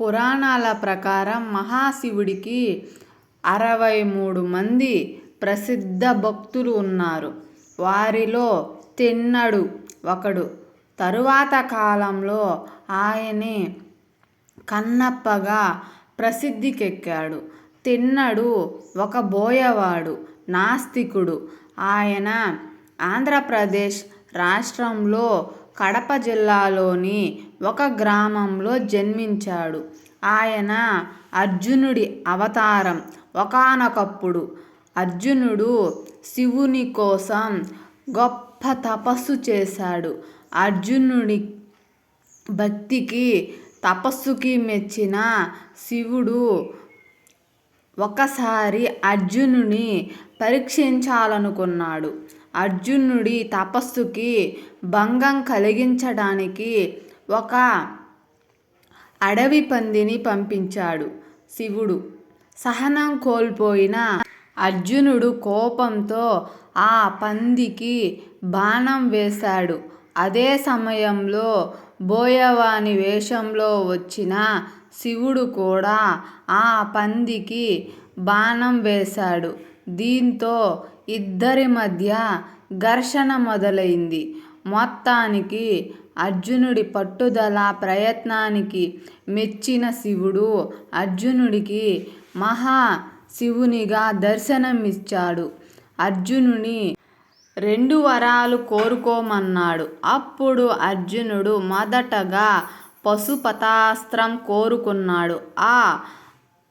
పురాణాల ప్రకారం మహాశివుడికి అరవై మూడు మంది ప్రసిద్ధ భక్తులు ఉన్నారు. వారిలో తిన్నడు ఒకడు. తరువాత కాలంలో ఆయనే కన్నప్పగా ప్రసిద్ధికెక్కాడు. తిన్నడు ఒక బోయవాడు, నాస్తికుడు. ఆయన ఆంధ్రప్రదేశ్ రాష్ట్రంలో కడప జిల్లాలోని ఒక గ్రామంలో జన్మించాడు. ఆయన అర్జునుడి అవతారం. ఒకానొకప్పుడు అర్జునుడు శివుని కోసం గొప్ప తపస్సు చేశాడు. అర్జునుడి భక్తికి, తపస్సుకి మెచ్చిన శివుడు ఒకసారి అర్జునుని పరీక్షించాలనుకున్నాడు. అర్జునుడి తపస్సుకి భంగం కలిగించడానికి ఒక అడవి పందిని పంపించాడు శివుడు. సహనం కోల్పోయిన అర్జునుడు కోపంతో ఆ పందికి బాణం వేశాడు. అదే సమయంలో బోయవాని వేషంలో వచ్చిన శివుడు కూడా ఆ పందికి బాణం వేశాడు. దీంతో ఇద్దరి మధ్య ఘర్షణ మొదలైంది. మొత్తానికి అర్జునుడి పట్టుదల, ప్రయత్నానికి మెచ్చిన శివుడు అర్జునుడికి మహా శివునిగా దర్శనమిచ్చాడు. అర్జునుని రెండు వరాలు కోరుకోమన్నాడు. అప్పుడు అర్జునుడు మొదటగా పశుపతాస్త్రం కోరుకున్నాడు. ఆ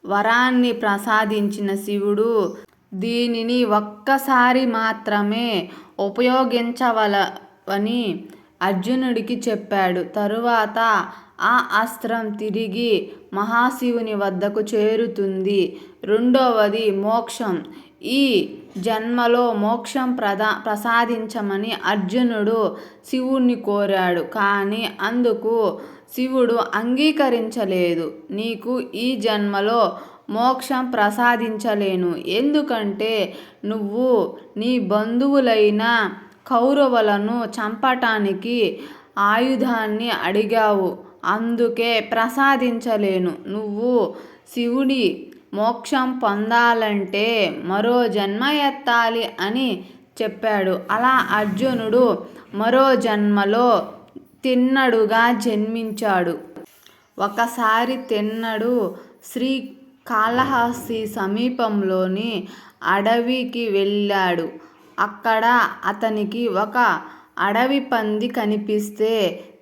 వరాన్ని ప్రసాదించిన శివుడు దీనిని ఒక్కసారి మాత్రమే ఉపయోగించవలవని అర్జునుడికి చెప్పాడు. తరువాత ఆ అస్త్రం తిరిగి మహాశివుని వద్దకు చేరుతుంది. రెండవది మోక్షం. ఈ జన్మలో మోక్షం ప్రదా ప్రసాదించమని అర్జునుడు శివుణ్ణి కోరాడు. కానీ అందుకు శివుడు అంగీకరించలేదు. నీకు ఈ జన్మలో మోక్షం ప్రసాదించలేను. ఎందుకంటే నువ్వు నీ బంధువులైన కౌరవులను చంపటానికి ఆయుధాన్ని అడిగావు. అందుకే ప్రసాదించలేను. నువ్వు శివుడి మోక్షం పొందాలంటే మరో జన్మ ఎత్తాలి అని చెప్పాడు. అలా అర్జునుడు మరో జన్మలో తిన్నడుగా జన్మించాడు. ఒకసారి తిన్నడు శ్రీ కాళహస్తి సమీపంలోని అడవికి వెళ్ళాడు. అక్కడ అతనికి ఒక అడవి పంది కనిపిస్తే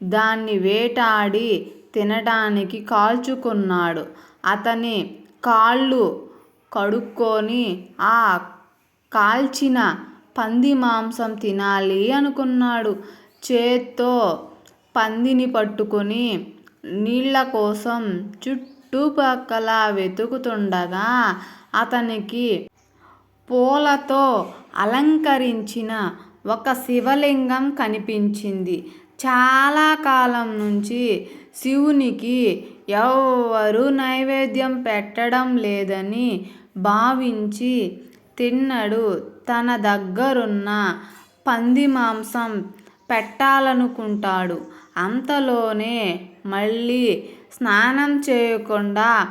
దాన్ని వేటాడి తినడానికి కాల్చుకున్నాడు. అతని కాళ్ళు కడుక్కొని ఆ కాల్చిన పంది మాంసం తినాలి అనుకున్నాడు. చేత్తో పందిని పట్టుకుని నీళ్ళకోసం చుట్టుపక్కల వెతుకుతుండగా అతనికి పూలతో అలంకరించిన ఒక శివలింగం కనిపించింది. చాలా కాలం నుంచి శివునికి ఎవ్వరూ నైవేద్యం పెట్టడం లేదని భావించి తిన్నడు తన దగ్గరున్న పంది మాంసం పెట్టాలనుకుంటాడు. అంతలోనే మళ్ళీ స్నానం చేయకుండా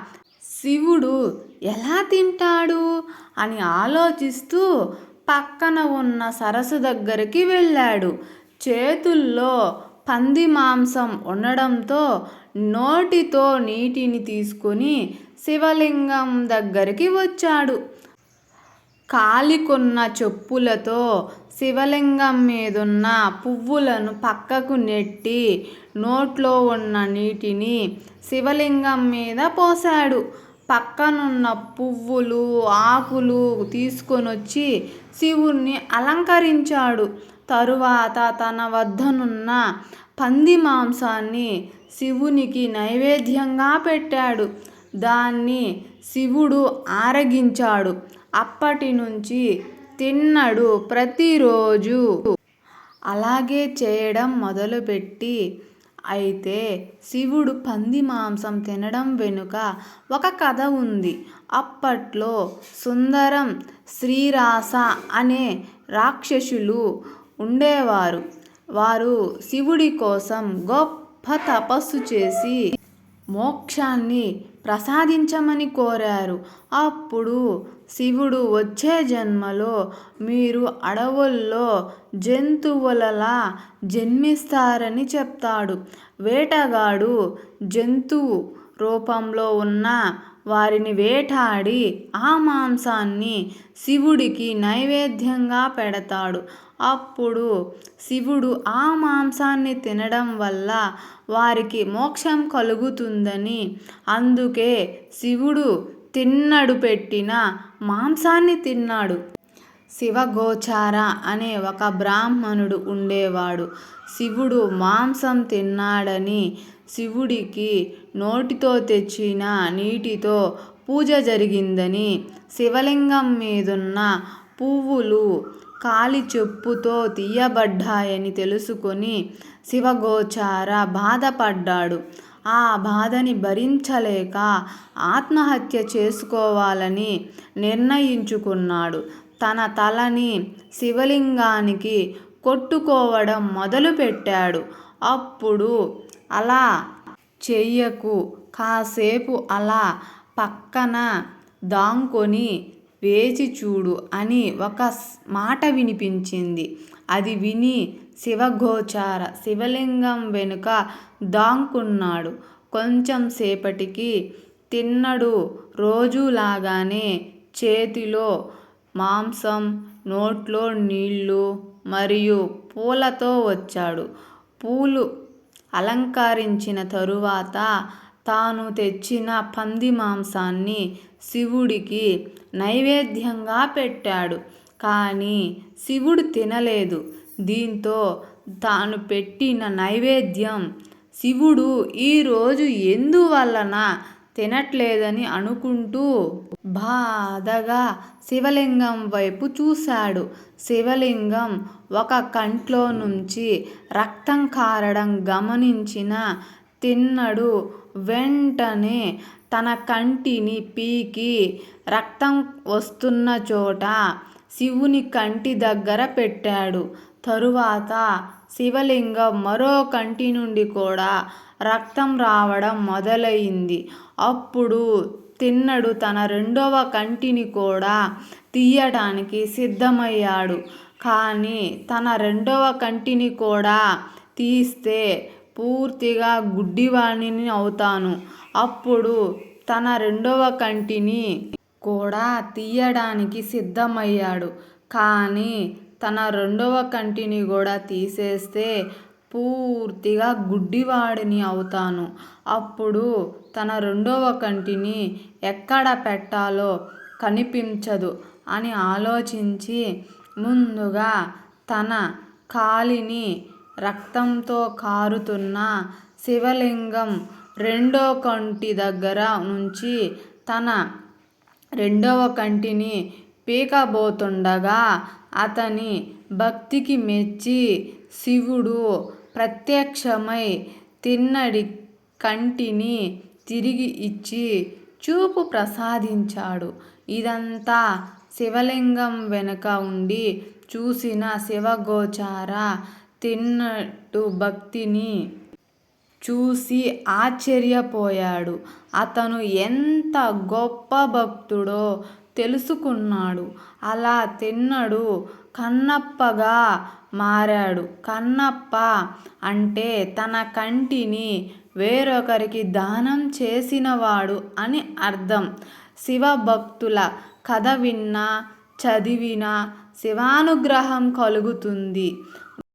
శివుడు ఎలా తింటాడు అని ఆలోచిస్తూ పక్కన ఉన్న సరస్సు దగ్గరికి వెళ్ళాడు. చేతుల్లో పంది మాంసం ఉండడంతో నోటితో నీటిని తీసుకుని శివలింగం దగ్గరికి వచ్చాడు. కాలికున్న చెప్పులతో శివలింగం మీదున్న పువ్వులను పక్కకు నెట్టి నోట్లో ఉన్న నీటిని శివలింగం మీద పోశాడు. పక్కనున్న పువ్వులు, ఆకులు తీసుకొనొచ్చి శివుణ్ణి అలంకరించాడు. తరువాత తన వద్దనున్న పంది మాంసాన్ని శివునికి నైవేద్యంగా పెట్టాడు. దాన్ని శివుడు ఆరగించాడు. అప్పటి నుంచి తిన్నడు ప్రతిరోజు అలాగే చేయడం మొదలుపెట్టి అయితే శివుడు పంది మాంసం తినడం వెనుక ఒక కథ ఉంది. అప్పట్లో సుందరం, శ్రీరాస అనే రాక్షసులు ఉండేవారు. వారు శివుడి కోసం గొప్ప తపస్సు చేసి మోక్షాన్ని ప్రసాదించమని కోరారు. అప్పుడు శివుడు వచ్చే జన్మలో మీరు అడవుల్లో జంతువులలా జన్మిస్తారని చెప్తాడు. వేటగాడు జంతువు రూపంలో ఉన్న వారిని వేటాడి ఆ మాంసాన్ని శివుడికి నైవేద్యంగా పెడతాడు. అప్పుడు శివుడు ఆ మాంసాన్ని తినడం వల్ల వారికి మోక్షం కలుగుతుందని. అందుకే శివుడు తిన్నడు పెట్టిన మాంసాన్ని తిన్నాడు. శివగోచార అనే ఒక బ్రాహ్మణుడు ఉండేవాడు. శివుడు మాంసం తిన్నాడని శివుడికి నోటితో తెచ్చిన నీటితో పూజ జరిగిందని శివలింగం మీదున్న పువ్వులు కాలి చెప్పుతో తీయబడ్డాయని తెలుసుకొని శివగోచార బాధపడ్డాడు. ఆ బాధని భరించలేక ఆత్మహత్య చేసుకోవాలని నిర్ణయించుకున్నాడు. తన తలని శివలింగానికి కొట్టుకోవడం మొదలుపెట్టాడు. అప్పుడు అలా చెయ్యకు కాసేపు అలా పక్కన దాంకొని వేచి చూడు అని ఒక మాట వినిపించింది. అది విని శివగోచార శివలింగం వెనుక దాంకున్నాడు. కొంచెం సేపటికి తిన్నడు రోజులాగానే చేతిలో మాంసం నోట్లో నీళ్ళు మరియు పూలతో వచ్చాడు. పూలు అలంకరించిన తరువాత తాను తెచ్చిన పంది మాంసాన్ని శివుడికి నైవేద్యంగా పెట్టాడు. కానీ శివుడు తినలేదు. దీంతో తాను పెట్టిన నైవేద్యం శివుడు ఈరోజు ఎందువలన తినట్లేదని అనుకుంటూ బాధగా శివలింగం వైపు చూశాడు. శివలింగం ఒక కంట్లో నుంచి రక్తం కారడం గమనించిన తిన్నడు. వెంటనే తన కంటిని పీకి రక్తం వస్తున్న చోట శివుని కంటి దగ్గర పెట్టాడు. తరువాత శివలింగం మరో కంటి నుండి కూడా రక్తం రావడం మొదలైంది. అప్పుడు తిన్నడు తన రెండవ కంటిని కూడా తీయడానికి సిద్ధమయ్యాడు. కానీ తన రెండవ కంటిని కూడా తీస్తే పూర్తిగా గుడ్డివాణిని అవుతాను. అప్పుడు తన రెండవ కంటిని కూడా తీయడానికి సిద్ధమయ్యాడు. కానీ తన రెండవ కంటిని కూడా తీసేస్తే పూర్తిగా గుడ్డివాడిని అవుతాను. అప్పుడు తన రెండవ కంటిని ఎక్కడ పెట్టాలో కనిపించదు అని ఆలోచించి ముందుగా తన కాలిని రక్తంతో కారుతున్న శివలింగం రెండో కంటి దగ్గర నుంచి తన రెండవ కంటిని పీకబోతుండగా అతని భక్తికి మెచ్చి శివుడు ప్రత్యక్షమై తిన్నడి కంటిని తిరిగి ఇచ్చి చూపు ప్రసాదించాడు. ఇదంతా శివలింగం వెనుక ఉండి చూసిన శివగోచార తిన్నట్టు భక్తిని చూసి ఆశ్చర్యపోయాడు. అతను ఎంత గొప్ప భక్తుడో తెలుసుకున్నాడు. అలా తిన్నడు కన్నప్పగా మారాడు. కన్నప్ప అంటే తన కంటిని వేరొకరికి దానం చేసినవాడు అని అర్థం. శివభక్తుల కథ విన్నా చదివినా శివానుగ్రహం కలుగుతుంది.